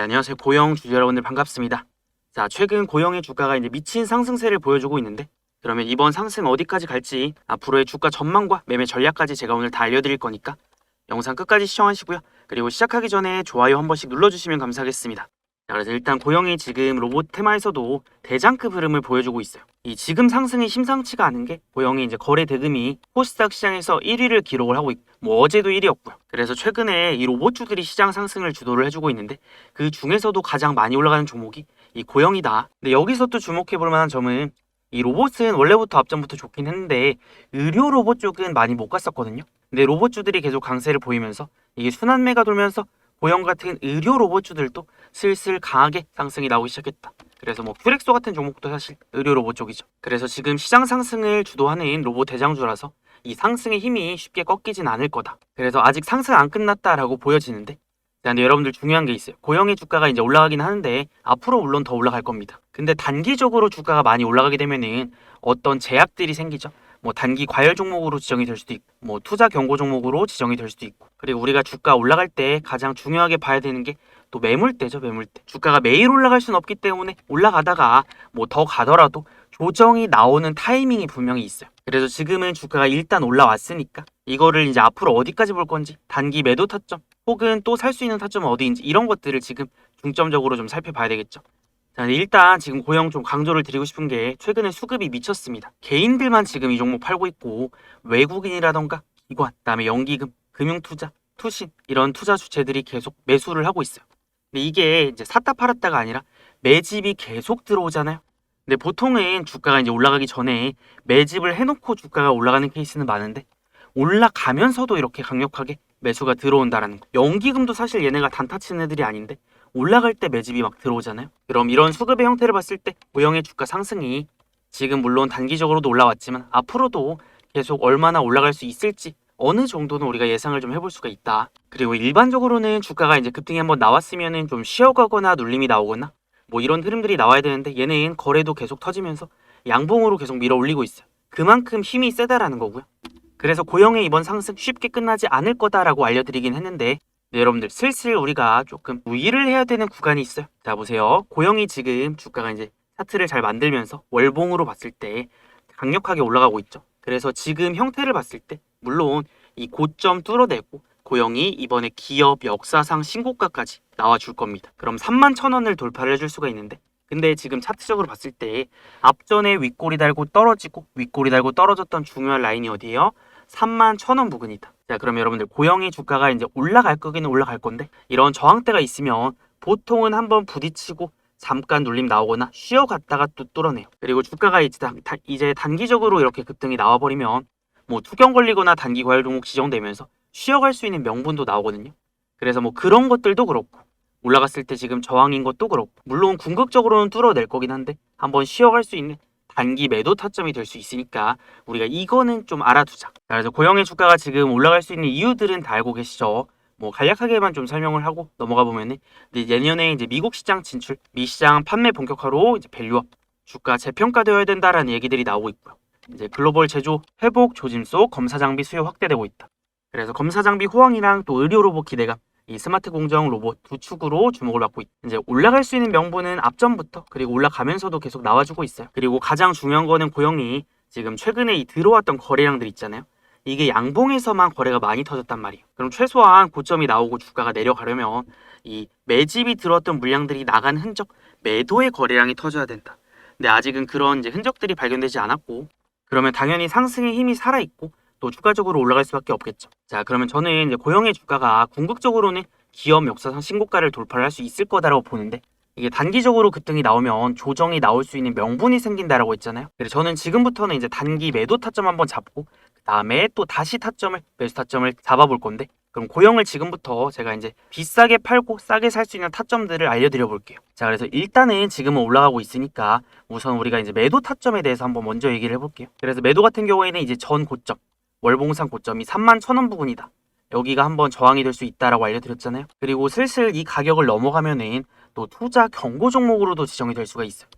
네, 안녕하세요. 고영 주주 여러분들 반갑습니다. 자, 최근 고영의 주가가 이제 미친 상승세를 보여주고 있는데 그러면 이번 상승 어디까지 갈지 앞으로의 주가 전망과 매매 전략까지 제가 오늘 다 알려드릴 거니까 영상 끝까지 시청하시고요. 그리고 시작하기 전에 좋아요 한 번씩 눌러주시면 감사하겠습니다. 자, 그래서 일단 고영이 지금 로봇 테마에서도 대장급 흐름을 보여주고 있어요. 이 지금 상승이 심상치가 않은 게 고영이 이제 거래 대금이 코스닥 시장에서 1위를 기록을 하고 있고 뭐 어제도 1위였고요. 그래서 최근에 이 로봇주들이 시장 상승을 주도를 해주고 있는데 그 중에서도 가장 많이 올라가는 종목이 이 고영이다. 근데 여기서 또 주목해 볼 만한 점은 이 로봇은 원래부터 앞전부터 좋긴 했는데 의료 로봇 쪽은 많이 못 갔었거든요. 근데 로봇주들이 계속 강세를 보이면서 이게 순환매가 돌면서 고영 같은 의료 로봇주들도 슬슬 강하게 상승이 나오기 시작했다. 그래서 뭐 큐렉소 같은 종목도 사실 의료 로봇 쪽이죠. 그래서 지금 시장 상승을 주도하는 로봇 대장주라서 이 상승의 힘이 쉽게 꺾이진 않을 거다. 그래서 아직 상승 안 끝났다라고 보여지는데 자, 근데 여러분들 중요한 게 있어요. 고영의 주가가 이제 올라가긴 하는데 앞으로 물론 더 올라갈 겁니다. 근데 단기적으로 주가가 많이 올라가게 되면은 어떤 제약들이 생기죠. 뭐 단기 과열 종목으로 지정이 될 수도 있고 뭐 투자 경고 종목으로 지정이 될 수도 있고 그리고 우리가 주가 올라갈 때 가장 중요하게 봐야 되는 게 또 매물대죠 매물대 주가가 매일 올라갈 수는 없기 때문에 올라가다가 뭐 더 가더라도 조정이 나오는 타이밍이 분명히 있어요. 그래서 지금은 주가가 일단 올라왔으니까 이거를 이제 앞으로 어디까지 볼 건지 단기 매도 타점 혹은 또 살 수 있는 타점은 어디인지 이런 것들을 지금 중점적으로 좀 살펴봐야 되겠죠 자, 일단 지금 고영 좀 강조를 드리고 싶은 게 최근에 수급이 미쳤습니다. 개인들만 지금 이 종목 팔고 있고 외국인이라던가 기관, 그다음에 연기금, 금융투자, 투신 이런 투자 주체들이 계속 매수를 하고 있어요. 근데 이게 이제 샀다 팔았다가 아니라 매집이 계속 들어오잖아요. 근데 보통은 주가가 이제 올라가기 전에 매집을 해놓고 주가가 올라가는 케이스는 많은데 올라가면서도 이렇게 강력하게 매수가 들어온다라는 거. 연기금도 사실 얘네가 단타 치는 애들이 아닌데 올라갈 때 매집이 막 들어오잖아요. 그럼 이런 수급의 형태를 봤을 때 고영의 주가 상승이 지금 물론 단기적으로도 올라왔지만 앞으로도 계속 얼마나 올라갈 수 있을지 어느 정도는 우리가 예상을 좀 해볼 수가 있다. 그리고 일반적으로는 주가가 이제 급등이 한번 나왔으면은 좀 쉬어가거나 눌림이 나오거나 뭐 이런 흐름들이 나와야 되는데 얘는 거래도 계속 터지면서 양봉으로 계속 밀어 올리고 있어요. 그만큼 힘이 세다라는 거고요. 그래서 고영의 이번 상승 쉽게 끝나지 않을 거다라고 알려드리긴 했는데 네, 여러분들 슬슬 우리가 조금 우위를 해야 되는 구간이 있어요. 자 보세요. 고영이 지금 주가가 이제 차트를 잘 만들면서 월봉으로 봤을 때 강력하게 올라가고 있죠. 그래서 지금 형태를 봤을 때 물론 이 고점 뚫어내고 고영이 이번에 기업 역사상 신고가까지 나와줄 겁니다. 그럼 3만 천 원을 돌파를 해줄 수가 있는데 근데 지금 차트적으로 봤을 때 앞전에 윗꼬리 달고 떨어지고 윗꼬리 달고 떨어졌던 중요한 라인이 어디예요? 3만 천원 부근이다. 자, 그럼 여러분들 고영의 주가가 이제 올라갈 거기는 올라갈 건데 이런 저항대가 있으면 보통은 한번 부딪히고 잠깐 눌림 나오거나 쉬어갔다가 또 뚫어내요. 그리고 주가가 이제, 단, 단- 이제 단기적으로 이렇게 급등이 나와버리면 뭐 투경 걸리거나 단기 과열 종목 지정되면서 쉬어갈 수 있는 명분도 나오거든요. 그래서 뭐 그런 것들도 그렇고 올라갔을 때 지금 저항인 것도 그렇고 물론 궁극적으로는 뚫어낼 거긴 한데 한번 쉬어갈 수 있는 단기 매도 타점이 될 수 있으니까 우리가 이거는 좀 알아두자. 자, 그래서 고영의 주가가 지금 올라갈 수 있는 이유들은 다 알고 계시죠? 뭐 간략하게만 좀 설명을 하고 넘어가 보면은 내년에 이제 미국 시장 진출, 미 시장 판매 본격화로 이제 밸류업, 주가 재평가되어야 된다라는 얘기들이 나오고 있고요. 이제 글로벌 제조 회복 조짐 속 검사 장비 수요 확대되고 있다. 그래서 검사 장비 호황이랑 또 의료 로봇 기대감, 이 스마트 공정 로봇 두 축으로 주목을 받고 있다. 이제 올라갈 수 있는 명분은 앞전부터 그리고 올라가면서도 계속 나와주고 있어요. 그리고 가장 중요한 거는 고영이 지금 최근에 이 들어왔던 거래량들 있잖아요. 이게 양봉에서만 거래가 많이 터졌단 말이에요. 그럼 최소한 고점이 나오고 주가가 내려가려면 이 매집이 들어왔던 물량들이 나간 흔적, 매도의 거래량이 터져야 된다. 근데 아직은 그런 이제 흔적들이 발견되지 않았고 그러면 당연히 상승의 힘이 살아 있고 또 추가적으로 올라갈 수밖에 없겠죠. 자, 그러면 저는 이제 고영의 주가가 궁극적으로는 기업 역사상 신고가를 돌파를 할 수 있을 거다라고 보는데 이게 단기적으로 급등이 나오면 조정이 나올 수 있는 명분이 생긴다라고 했잖아요. 그래서 저는 지금부터는 이제 단기 매도 타점 한번 잡고 그 다음에 또 다시 타점을 매수 타점을 잡아볼 건데 그럼 고영을 지금부터 제가 이제 비싸게 팔고 싸게 살 수 있는 타점들을 알려드려 볼게요. 자, 그래서 일단은 지금은 올라가고 있으니까 우선 우리가 이제 매도 타점에 대해서 한번 먼저 얘기를 해볼게요. 그래서 매도 같은 경우에는 이제 전 고점 월봉상 고점이 3만 천원 부분이다. 여기가 한번 저항이 될 수 있다라고 알려드렸잖아요. 그리고 슬슬 이 가격을 넘어가면은 또 투자 경고 종목으로도 지정이 될 수가 있어요.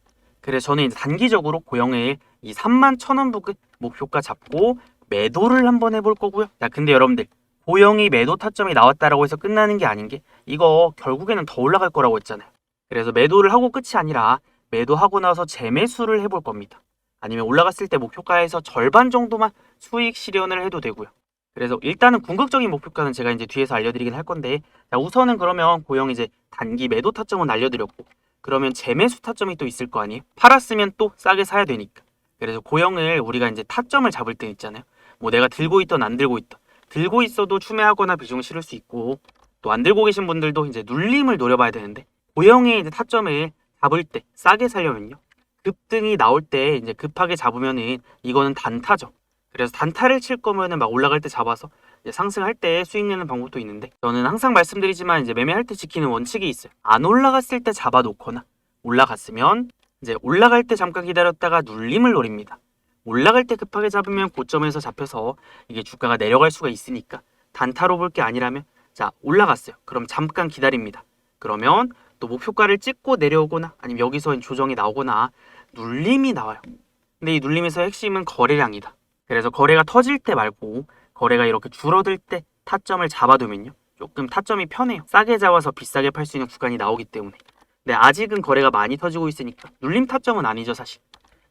그래서 저는 이제 단기적으로 고영을 이 3만 천원 부근 목표가 잡고 매도를 한번 해볼 거고요. 자, 근데 여러분들 고영이 매도 타점이 나왔다라고 해서 끝나는 게 아닌 게 이거 결국에는 더 올라갈 거라고 했잖아요. 그래서 매도를 하고 끝이 아니라 매도하고 나서 재매수를 해볼 겁니다. 아니면 올라갔을 때 목표가에서 절반 정도만 수익 실현을 해도 되고요. 그래서 일단은 궁극적인 목표가는 제가 이제 뒤에서 알려드리긴 할 건데 자, 우선은 그러면 고영 이제 단기 매도 타점은 알려드렸고 그러면 재매수 타점이 또 있을 거 아니에요? 팔았으면 또 싸게 사야 되니까. 그래서 고영을 우리가 이제 타점을 잡을 때 있잖아요. 뭐 내가 들고 있던 안 들고 있던 들고 있어도 추매하거나 비중 실을 수 있고 또 안 들고 계신 분들도 이제 눌림을 노려봐야 되는데 고영의 이제 타점을 잡을 때 싸게 살려면요. 급등이 나올 때 이제 급하게 잡으면은 이거는 단타죠. 그래서 단타를 칠 거면은 막 올라갈 때 잡아서 상승할 때 수익 내는 방법도 있는데 저는 항상 말씀드리지만 이제 매매할 때 지키는 원칙이 있어요. 안 올라갔을 때 잡아놓거나 올라갔으면 이제 올라갈 때 잠깐 기다렸다가 눌림을 노립니다. 올라갈 때 급하게 잡으면 고점에서 잡혀서 이게 주가가 내려갈 수가 있으니까 단타로 볼 게 아니라면 자 올라갔어요. 그럼 잠깐 기다립니다. 그러면 또 목표가를 찍고 내려오거나 아니면 여기서 조정이 나오거나 눌림이 나와요. 근데 이 눌림에서 핵심은 거래량이다. 그래서 거래가 터질 때 말고 거래가 이렇게 줄어들 때 타점을 잡아두면요. 조금 타점이 편해요. 싸게 잡아서 비싸게 팔 수 있는 구간이 나오기 때문에. 근데 아직은 거래가 많이 터지고 있으니까 눌림 타점은 아니죠, 사실.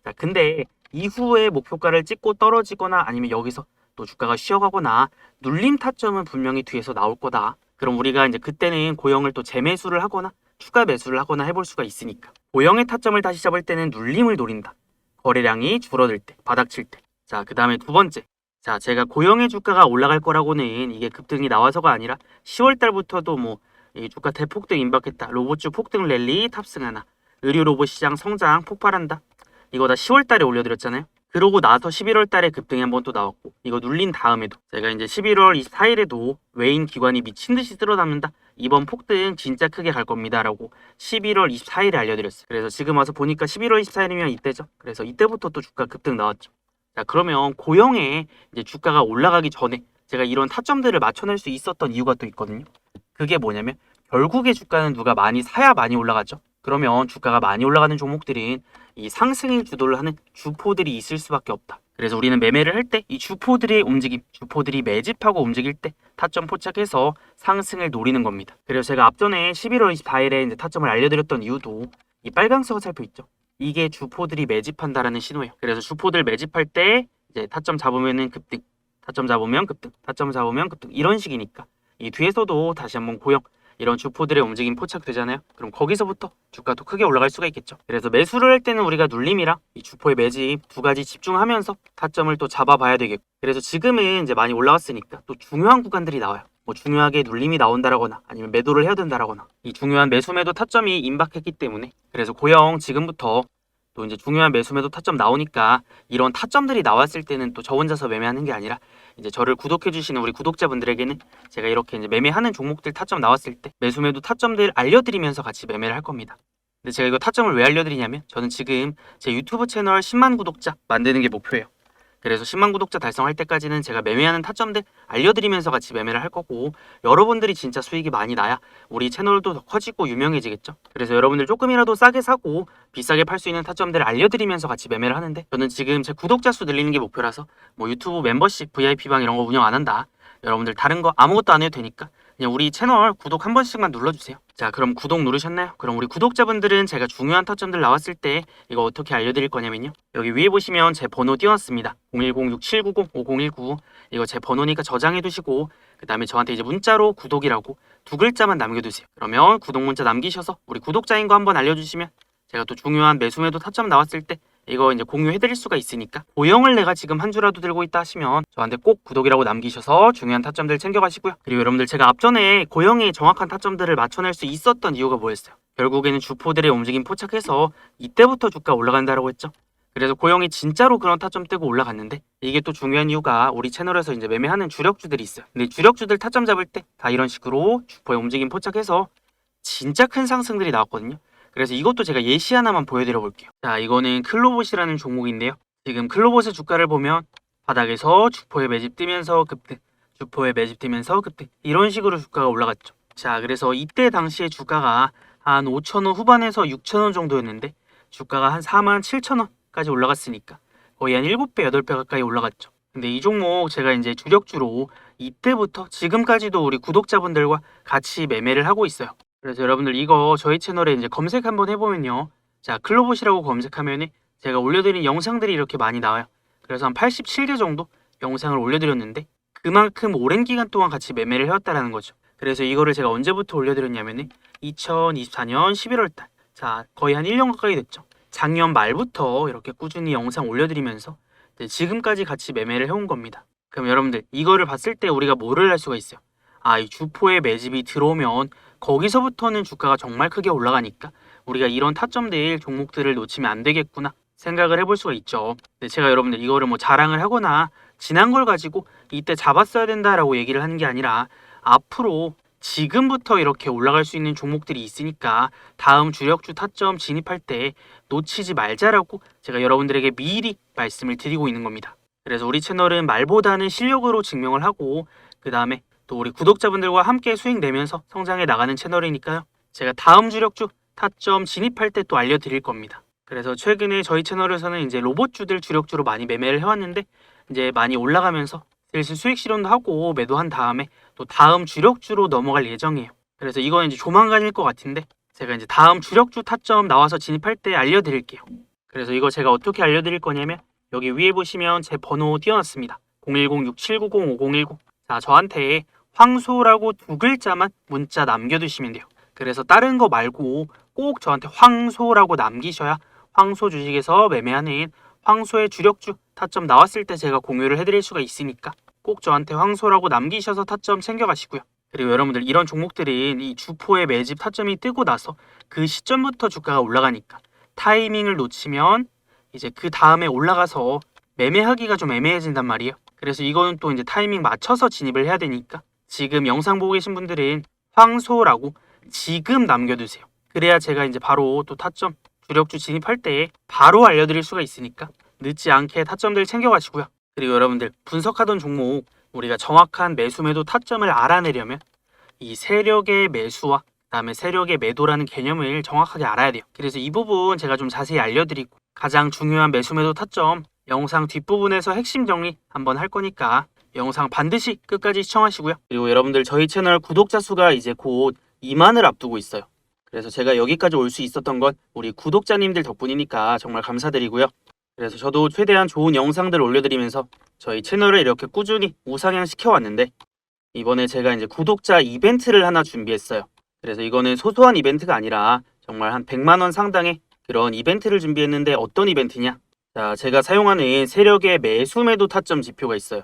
자, 근데 이후에 목표가를 찍고 떨어지거나 아니면 여기서 또 주가가 쉬어가거나 눌림 타점은 분명히 뒤에서 나올 거다. 그럼 우리가 이제 그때는 고영을 또 재매수를 하거나 추가 매수를 하거나 해볼 수가 있으니까. 고영의 타점을 다시 잡을 때는 눌림을 노린다. 거래량이 줄어들 때, 바닥 칠 때. 자, 그 다음에 두 번째. 자, 제가 고영의 주가가 올라갈 거라고는 이게 급등이 나와서가 아니라 10월 달부터도 뭐이 주가 대폭등 임박했다. 로봇주 폭등 랠리 탑승하나. 의류 로봇 시장 성장 폭발한다. 이거 다 10월 달에 올려드렸잖아요. 그러고 나서 11월 달에 급등이 한번 또 나왔고 이거 눌린 다음에도 제가 이제 11월 24일에도 외인 기관이 미친 듯이 쓸어담는다. 이번 폭등 진짜 크게 갈 겁니다라고 11월 24일에 알려드렸어요. 그래서 지금 와서 보니까 11월 24일이면 이때죠. 그래서 이때부터 또 주가 급등 나왔죠. 자 그러면 고영에 이제 주가가 올라가기 전에 제가 이런 타점들을 맞춰낼 수 있었던 이유가 또 있거든요. 그게 뭐냐면 결국에 주가는 누가 많이 사야 많이 올라가죠. 그러면 주가가 많이 올라가는 종목들은 이 상승을 주도를 하는 주포들이 있을 수밖에 없다. 그래서 우리는 매매를 할 때 이 주포들의 움직임, 주포들이 매집하고 움직일 때 타점 포착해서 상승을 노리는 겁니다. 그래서 제가 앞전에 11월 24일에 이제 타점을 알려드렸던 이유도 이 빨강색 화살표 있죠. 이게 주포들이 매집한다라는 신호예요. 그래서 주포들 매집할 때 이제 타점 잡으면은 급등, 타점 잡으면 급등, 타점 잡으면 급등 이런 식이니까 이 뒤에서도 다시 한번 고영 이런 주포들의 움직임 포착되잖아요. 그럼 거기서부터 주가도 크게 올라갈 수가 있겠죠. 그래서 매수를 할 때는 우리가 눌림이랑 이 주포의 매집 두 가지 집중하면서 타점을 또 잡아봐야 되겠고. 그래서 지금은 이제 많이 올라왔으니까 또 중요한 구간들이 나와요. 뭐 중요하게 눌림이 나온다라거나 아니면 매도를 해야 된다라거나 이 중요한 매수 매도 타점이 임박했기 때문에 그래서 고영 지금부터 또 이제 중요한 매수 매도 타점 나오니까 이런 타점들이 나왔을 때는 또 저 혼자서 매매하는 게 아니라 이제 저를 구독해 주시는 우리 구독자분들에게는 제가 이렇게 이제 매매하는 종목들 타점 나왔을 때 매수 매도 타점들 알려드리면서 같이 매매를 할 겁니다. 근데 제가 이거 타점을 왜 알려드리냐면 저는 지금 제 유튜브 채널 10만 구독자 만드는 게 목표예요. 그래서 10만 구독자 달성할 때까지는 제가 매매하는 타점들 알려드리면서 같이 매매를 할 거고 여러분들이 진짜 수익이 많이 나야 우리 채널도 더 커지고 유명해지겠죠. 그래서 여러분들 조금이라도 싸게 사고 비싸게 팔 수 있는 타점들을 알려드리면서 같이 매매를 하는데 저는 지금 제 구독자 수 늘리는 게 목표라서 뭐 유튜브 멤버십, VIP방 이런 거 운영 안 한다. 여러분들 다른 거 아무것도 안 해도 되니까 그냥 우리 채널 구독 한 번씩만 눌러주세요. 자, 그럼 구독 누르셨나요? 그럼 우리 구독자분들은 제가 중요한 타점들 나왔을 때 이거 어떻게 알려드릴 거냐면요. 여기 위에 보시면 제 번호 띄워놨습니다. 010-6790-5019 이거 제 번호니까 저장해 두시고 그 다음에 저한테 이제 문자로 구독이라고 두 글자만 남겨두세요. 그러면 구독 문자 남기셔서 우리 구독자인 거 한번 알려주시면 제가 또 중요한 매수매도 타점 나왔을 때 이거 이제 공유해드릴 수가 있으니까 고영을 내가 지금 한 주라도 들고 있다 하시면 저한테 꼭 구독이라고 남기셔서 중요한 타점들 챙겨가시고요. 그리고 여러분들 제가 앞전에 고영의 정확한 타점들을 맞춰낼 수 있었던 이유가 뭐였어요? 결국에는 주포들의 움직임 포착해서 이때부터 주가 올라간다라고 했죠. 그래서 고영이 진짜로 그런 타점 떼고 올라갔는데 이게 또 중요한 이유가 우리 채널에서 이제 매매하는 주력주들이 있어요. 근데 주력주들 타점 잡을 때 다 이런 식으로 주포의 움직임 포착해서 진짜 큰 상승들이 나왔거든요. 그래서 이것도 제가 예시 하나만 보여드려 볼게요. 자, 이거는 클로봇이라는 종목인데요. 지금 클로봇의 주가를 보면 바닥에서 주포에 매집 뜨면서 급등, 주포에 매집 뜨면서 급등 이런 식으로 주가가 올라갔죠. 자, 그래서 이때 당시에 주가가 한 5천원 후반에서 6천원 정도였는데 주가가 한 4만 7천원까지 올라갔으니까 거의 한 7배, 8배 가까이 올라갔죠. 근데 이 종목 제가 이제 주력주로 이때부터 지금까지도 우리 구독자분들과 같이 매매를 하고 있어요. 그래서 여러분들 이거 저희 채널에 이제 검색 한번 해보면요. 자, 클로봇이라고 검색하면은 제가 올려드린 영상들이 이렇게 많이 나와요. 그래서 한 87개 정도 영상을 올려드렸는데 그만큼 오랜 기간 동안 같이 매매를 해왔다라는 거죠. 그래서 이거를 제가 언제부터 올려드렸냐면은 2024년 11월 달. 자, 거의 한 1년 가까이 됐죠. 작년 말부터 이렇게 꾸준히 영상 올려드리면서 지금까지 같이 매매를 해온 겁니다. 그럼 여러분들 이거를 봤을 때 우리가 뭐를 할 수가 있어요? 아, 이 주포의 매집이 들어오면 거기서부터는 주가가 정말 크게 올라가니까 우리가 이런 타점들 종목들을 놓치면 안 되겠구나 생각을 해볼 수가 있죠. 근데 제가 여러분들 이거를 뭐 자랑을 하거나 지난 걸 가지고 이때 잡았어야 된다라고 얘기를 하는 게 아니라 앞으로 지금부터 이렇게 올라갈 수 있는 종목들이 있으니까 다음 주력주 타점 진입할 때 놓치지 말자라고 제가 여러분들에게 미리 말씀을 드리고 있는 겁니다. 그래서 우리 채널은 말보다는 실력으로 증명을 하고 그 다음에 또 우리 구독자분들과 함께 수익 내면서 성장해 나가는 채널이니까요. 제가 다음 주력주 타점 진입할 때 또 알려드릴 겁니다. 그래서 최근에 저희 채널에서는 이제 로봇주들 주력주로 많이 매매를 해왔는데 이제 많이 올라가면서 슬슬 수익 실현도 하고 매도한 다음에 또 다음 주력주로 넘어갈 예정이에요. 그래서 이건 이제 조만간일 것 같은데 제가 이제 다음 주력주 타점 나와서 진입할 때 알려드릴게요. 그래서 이거 제가 어떻게 알려드릴 거냐면 여기 위에 보시면 제 번호 띄워놨습니다. 010-6790-5019. 자, 저한테 황소라고 두 글자만 문자 남겨두시면 돼요. 그래서 다른 거 말고 꼭 저한테 황소라고 남기셔야 황소 주식에서 매매하는 황소의 주력주 타점 나왔을 때 제가 공유를 해드릴 수가 있으니까 꼭 저한테 황소라고 남기셔서 타점 챙겨가시고요. 그리고 여러분들 이런 종목들은 이 주포의 매집 타점이 뜨고 나서 그 시점부터 주가가 올라가니까 타이밍을 놓치면 이제 그 다음에 올라가서 매매하기가 좀 애매해진단 말이에요. 그래서 이거는 또 이제 타이밍 맞춰서 진입을 해야 되니까 지금 영상 보고 계신 분들은 황소라고 지금 남겨두세요. 그래야 제가 이제 바로 또 타점 주력주 진입할 때 바로 알려드릴 수가 있으니까 늦지 않게 타점들 챙겨가시고요. 그리고 여러분들 분석하던 종목 우리가 정확한 매수 매도 타점을 알아내려면 이 세력의 매수와 그다음에 세력의 매도라는 개념을 정확하게 알아야 돼요. 그래서 이 부분 제가 좀 자세히 알려드리고 가장 중요한 매수 매도 타점 영상 뒷부분에서 핵심 정리 한번 할 거니까 영상 반드시 끝까지 시청하시고요. 그리고 여러분들 저희 채널 구독자 수가 이제 곧 2만을 앞두고 있어요. 그래서 제가 여기까지 올 수 있었던 건 우리 구독자님들 덕분이니까 정말 감사드리고요. 그래서 저도 최대한 좋은 영상들 올려드리면서 저희 채널을 이렇게 꾸준히 우상향 시켜왔는데 이번에 제가 이제 구독자 이벤트를 하나 준비했어요. 그래서 이거는 소소한 이벤트가 아니라 정말 한 100만 원 상당의 그런 이벤트를 준비했는데 어떤 이벤트냐? 자, 제가 사용하는 세력의 매수 매도 타점 지표가 있어요.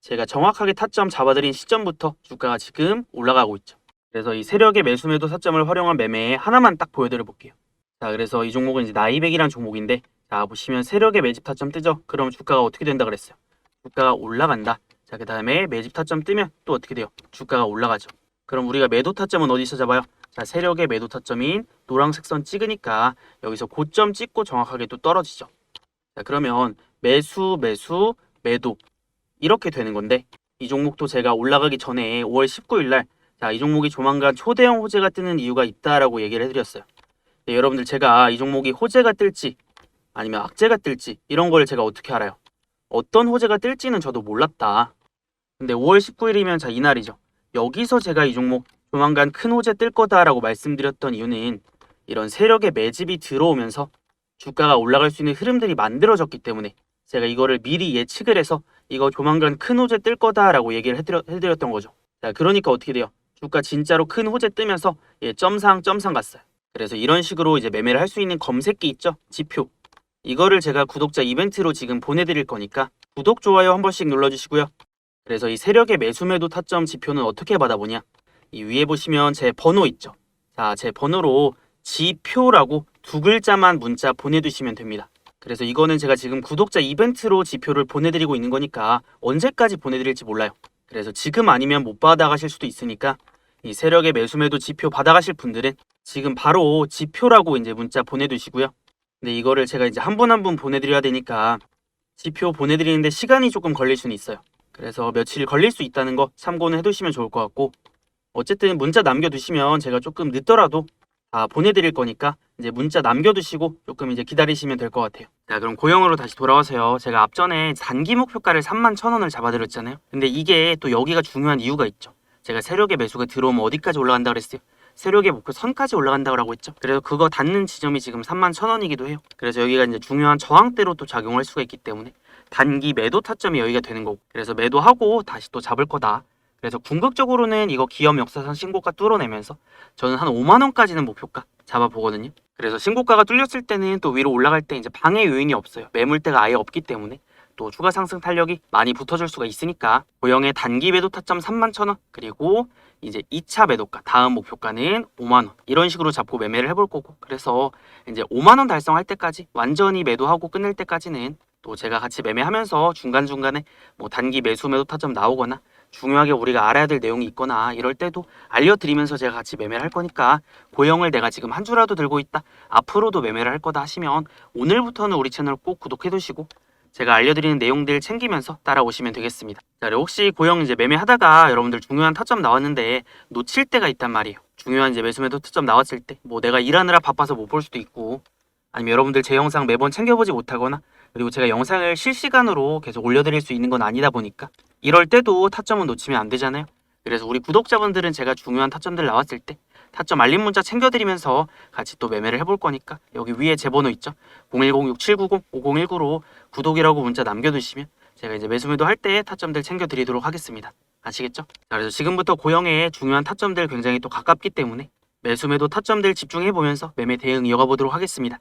제가 정확하게 타점 잡아드린 시점부터 주가가 지금 올라가고 있죠. 그래서 이 세력의 매수 매도 타점을 활용한 매매에 하나만 딱 보여드려 볼게요. 자, 그래서 이 종목은 이제 나이백이라는 종목인데 자, 보시면 세력의 매집 타점 뜨죠? 그럼 주가가 어떻게 된다 그랬어요? 주가가 올라간다. 자, 그 다음에 매집 타점 뜨면 또 어떻게 돼요? 주가가 올라가죠. 그럼 우리가 매도 타점은 어디서 잡아요? 자, 세력의 매도 타점인 노란색 선 찍으니까 여기서 고점 찍고 정확하게 또 떨어지죠. 자, 그러면 매수, 매수, 매도 이렇게 되는 건데 이 종목도 제가 올라가기 전에 5월 19일 날 자, 이 종목이 조만간 초대형 호재가 뜨는 이유가 있다라고 얘기를 해드렸어요. 네, 여러분들 제가 이 종목이 호재가 뜰지 아니면 악재가 뜰지 이런 걸 제가 어떻게 알아요? 어떤 호재가 뜰지는 저도 몰랐다. 근데 5월 19일이면 자 이날이죠. 여기서 제가 이 종목 조만간 큰 호재 뜰 거다라고 말씀드렸던 이유는 이런 세력의 매집이 들어오면서 주가가 올라갈 수 있는 흐름들이 만들어졌기 때문에 제가 이거를 미리 예측을 해서 이거 조만간 큰 호재 뜰 거다라고 얘기를 해드려, 해드렸 던 거죠. 자, 그러니까 어떻게 돼요? 주가 진짜로 큰 호재 뜨면서 예, 점상 점상 갔어요. 그래서 이런 식으로 이제 매매를 할 수 있는 검색기 있죠? 지표. 이거를 제가 구독자 이벤트로 지금 보내드릴 거니까 구독, 좋아요 한 번씩 눌러주시고요. 그래서 이 세력의 매수 매도 타점 지표는 어떻게 받아보냐? 이 위에 보시면 제 번호 있죠? 자, 제 번호로 지표라고 두 글자만 문자 보내두시면 됩니다. 그래서 이거는 제가 지금 구독자 이벤트로 지표를 보내드리고 있는 거니까 언제까지 보내드릴지 몰라요. 그래서 지금 아니면 못 받아가실 수도 있으니까 이 세력의 매수매도 지표 받아가실 분들은 지금 바로 지표라고 이제 문자 보내두시고요. 근데 이거를 제가 이제 한 분 한 분 보내드려야 되니까 지표 보내드리는데 시간이 조금 걸릴 수는 있어요. 그래서 며칠 걸릴 수 있다는 거 참고는 해두시면 좋을 것 같고 어쨌든 문자 남겨두시면 제가 조금 늦더라도 다 보내드릴 거니까 이제 문자 남겨두시고 조금 이제 기다리시면 될 것 같아요. 자 그럼 고영으로 다시 돌아와서요. 제가 앞전에 단기 목표가를 3만 천 원을 잡아드렸잖아요. 근데 이게 또 여기가 중요한 이유가 있죠. 제가 세력의 매수가 들어오면 어디까지 올라간다 그랬어요? 세력의 목표 선까지 올라간다고 했죠. 그래서 그거 닿는 지점이 지금 3만 천 원이기도 해요. 그래서 여기가 이제 중요한 저항대로 또 작용할 수가 있기 때문에 단기 매도 타점이 여기가 되는 거고 그래서 매도하고 다시 또 잡을 거다. 그래서 궁극적으로는 이거 기업 역사상 신고가 뚫어내면서 저는 한 5만 원까지는 목표가 잡아보거든요. 그래서 신고가가 뚫렸을 때는 또 위로 올라갈 때 이제 방해 요인이 없어요. 매물대가 아예 없기 때문에 또 추가 상승 탄력이 많이 붙어줄 수가 있으니까 고영의 단기 매도 타점 3만 천 원 그리고 이제 2차 매도가 다음 목표가는 5만 원 이런 식으로 잡고 매매를 해볼 거고 그래서 이제 5만 원 달성할 때까지 완전히 매도하고 끝낼 때까지는 또 제가 같이 매매하면서 중간중간에 뭐 단기 매수 매도 타점 나오거나 중요하게 우리가 알아야 될 내용이 있거나 이럴 때도 알려드리면서 제가 같이 매매를 할 거니까 고영을 내가 지금 한 주라도 들고 있다 앞으로도 매매를 할 거다 하시면 오늘부터는 우리 채널 꼭 구독해 두시고 제가 알려드리는 내용들 챙기면서 따라오시면 되겠습니다. 자, 혹시 고영 이제 매매하다가 여러분들 중요한 타점 나왔는데 놓칠 때가 있단 말이에요. 중요한 이제 매수 매도 타점 나왔을 때 뭐 내가 일하느라 바빠서 못 볼 수도 있고 아니면 여러분들 제 영상 매번 챙겨보지 못하거나 그리고 제가 영상을 실시간으로 계속 올려드릴 수 있는 건 아니다 보니까 이럴 때도 타점은 놓치면 안 되잖아요. 그래서 우리 구독자분들은 제가 중요한 타점들 나왔을 때 타점 알림 문자 챙겨드리면서 같이 또 매매를 해볼 거니까 여기 위에 제 번호 있죠? 010-6790-5019로 구독이라고 문자 남겨두시면 제가 이제 매수매도 할 때 타점들 챙겨드리도록 하겠습니다. 아시겠죠? 자, 그래서 지금부터 고영의 중요한 타점들 굉장히 또 가깝기 때문에 매수매도 타점들 집중해 보면서 매매 대응 이어가 보도록 하겠습니다.